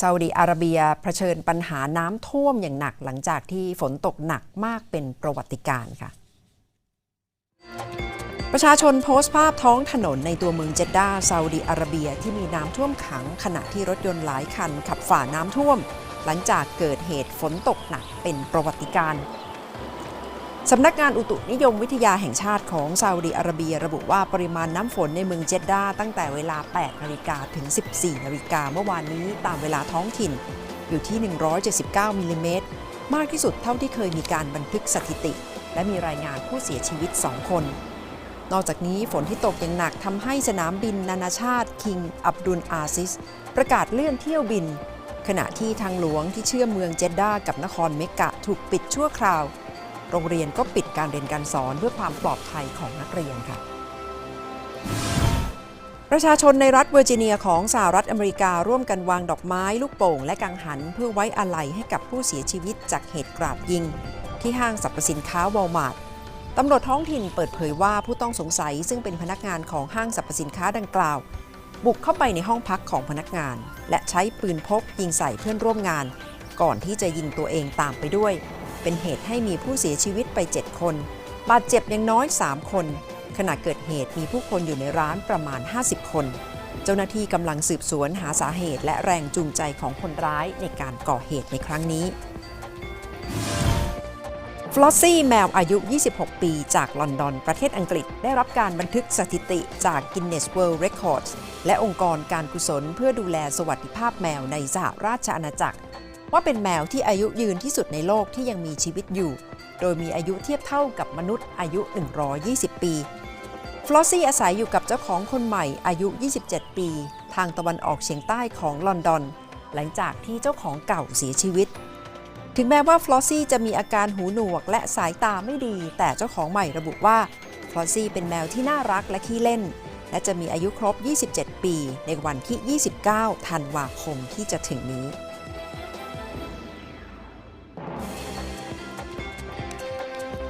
ซาอุดีอาระเบียเผชิญปัญหาน้ำท่วมอย่างหนักหลังจากที่ฝนตกหนักมากเป็นประวัติการ์ค่ะ ประชาชนโพสต์ภาพท้องถนนในตัวเมืองเจดดาซาอุดีอาระเบียที่มีน้ำท่วมขังขณะที่รถยนต์หลายคันขับฝ่าน้ำท่วม หลังจากเกิดเหตุฝนตกหนักเป็นประวัติการ์ สำนักงานอุตุนิยมวิทยาแห่งชาติของซาอุดิอาระเบีย ระบุว่าปริมาณน้ำฝนในเมืองเจดดาตั้งแต่เวลา 8 นาฬิกาถึง 14 นาฬิกาเมื่อวานนี้ตามเวลาท้องถิ่น อยู่ที่ 179 มิลลิเมตร มากที่สุดเท่าที่เคยมีการบันทึกสถิติ และมีรายงานผู้เสียชีวิต 2 คน นอกจากนี้ฝนที่ตกอย่างหนักทำให้สนามบินนานาชาติคิงอับดุลอาซิส ประกาศเลื่อนเที่ยวบิน ขณะที่ทางหลวงที่เชื่อมเมืองเจดดากับนครเมกะถูกปิดชั่วคราว โรงเรียนก็ปิดการเรียนการสอนเพื่อความปลอดภัยของนักเรียนค่ะ ประชาชนในรัฐเวอร์จิเนียของสหรัฐอเมริการ่วมกันวางดอกไม้ลูกโป่ง และกังหัน เพื่อไว้อาลัยให้กับผู้เสียชีวิตจากเหตุกราดยิง ที่ห้างสรรพสินค้าวอลมาร์ทตำรวจท้องถิ่นเปิดเผยว่าผู้ต้องสงสัยซึ่งเป็นพนักงานของห้างสรรพสินค้าดังกล่าว บุกเข้าไปในห้องพักของพนักงาน และใช้ปืนพกยิงใส่เพื่อนร่วมงาน ก่อนที่จะยิงตัวเองตามไปด้วย เป็นเหตุให้มีผู้เสียชีวิตไป 7 คน บาดเจ็บอย่างน้อย 3 คน ขณะเกิดเหตุมีผู้คนอยู่ในร้านประมาณ 50 คน เจ้าหน้าที่กำลังสืบสวนหาสาเหตุและแรงจูงใจของคนร้ายในการก่อเหตุในครั้งนี้ฟลอสซี่แมวอายุ 26 ปี จากลอนดอน ประเทศอังกฤษ ได้รับการบันทึกสถิติจาก Guinness World Records และองค์กรการกุศลเพื่อดูแลสวัสดิภาพแมวในสหราชอาณาจักร ว่าเป็นแมวที่อายุยืนที่สุดในโลกที่ยังมีชีวิตอยู่ โดยมีอายุเทียบเท่ากับมนุษย์อายุ 120 ปี ฟลอสซี่อาศัยอยู่กับเจ้าของคนใหม่อายุ 27 ปี ทางตะวันออกเฉียงใต้ของลอนดอน หลังจากที่เจ้าของเก่าเสียชีวิต ถึงแม้ว่าฟลอสซี่จะมีอาการหูหนวกและสายตาไม่ดี แต่เจ้าของใหม่ระบุว่าฟลอสซี่เป็นแมวที่น่ารักและขี้เล่น และจะมีอายุครบ 27 ปี ในวันที่ 29 ธันวาคมที่จะถึงนี้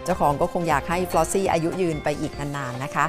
จ้าของก็คงอยากให้ฟลอสซี่อายุยืนไปอีกนานๆนะคะ